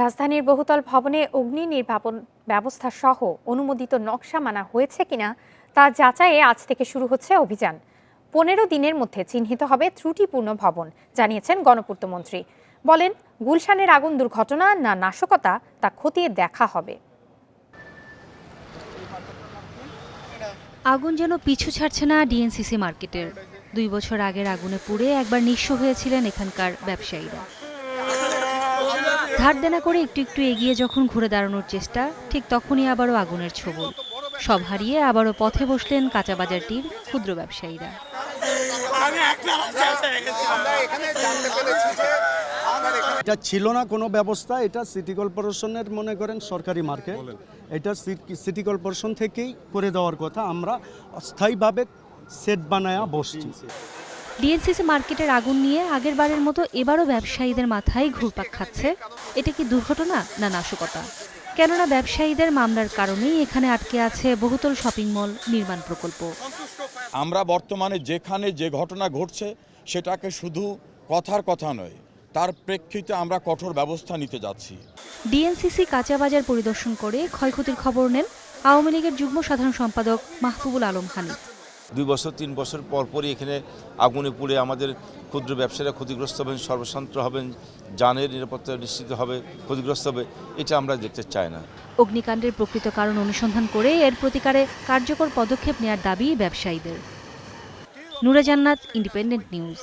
রাজধানীর বহুতল ভবনে অগ্নি নির্বাপন ব্যবস্থা সহ অনুমোদিত নকশা মানা হয়েছে কিনা তা যাচাইয়ে আজ থেকে শুরু হচ্ছে অভিযান। পনেরো দিনের মধ্যে চিহ্নিত হবে ত্রুটিপূর্ণ ভবন, জানিয়েছেন গণপূর্ত মন্ত্রী বলেন, গুলশানের আগুন দুর্ঘটনা না নাশকতা, তা খতিয়ে দেখা হবে। আগুন যেন পিছু ছাড়ছে না ডিএনসিসি মার্কেটের। দুই বছর আগের আগুনে পুড়ে একবার নিঃস্ব হয়েছিলেন এখানকার ব্যবসায়ীরা। ধার দেনা করে একটু একটু এগিয়ে যখন ঘুরে দাঁড়ানোর চেষ্টা ঠিক তখনই আবারও আগুনের ছবল। সব হারিয়ে আবারও পথে বসলেন কাঁচা বাজারটির ক্ষুদ্র ব্যবসায়ীরা। এটা ছিল না কোনো ব্যবস্থা এটা সিটি কর্পোরেশনের মনে করেন সরকারি মার্কেট এটা সিটি কর্পোরেশন থেকেই করে দেওয়ার কথা আমরা অস্থায়ীভাবে সেট বানায়া বসছি। ডিএনসিসি মার্কেটের আগুন নিয়ে আগের বারের মতো এবারও ব্যবসায়ীদের মাথায় ঘুরপাক খাচ্ছে। এটা কি দুর্ঘটনা না নাশকতা? কেননা ব্যবসায়ীদের মামলার কারণেই এখানে আটকে আছে বহুতল শপিং মল নির্মাণ প্রকল্প। আমরা বর্তমানে যেখানে যে ঘটনা ঘটছে সেটাকে শুধু কথার কথা নয় তার প্রেক্ষিতে আমরা কঠোর ব্যবস্থা নিতে যাচ্ছি। ডিএনসিসি কাঁচা বাজার পরিদর্শন করে ক্ষয়ক্ষতির খবর নেন আওয়ামী লীগের যুগ্ম সাধারণ সম্পাদক মাহবুবুল আলম হানিফ দুই বছর, তিন বছর পরপরই এখানে আগুনে পুড়ে আমাদের ক্ষুদ্র ব্যবসায়ীরা ক্ষতিগ্রস্ত হবেন, সর্বশান্ত হবেন, যানের নিরাপত্তা নিশ্চিত হবে, ক্ষতিগ্রস্ত হবে, এটা আমরা দেখতে চাই না। অগ্নিকাণ্ডের প্রকৃত কারণ অনুসন্ধান করে এর প্রতিকারে কার্যকর পদক্ষেপ নেওয়ার দাবি ব্যবসায়ীদের। নুরা জান্নাত ইন্ডিপেন্ডেন্ট নিউজ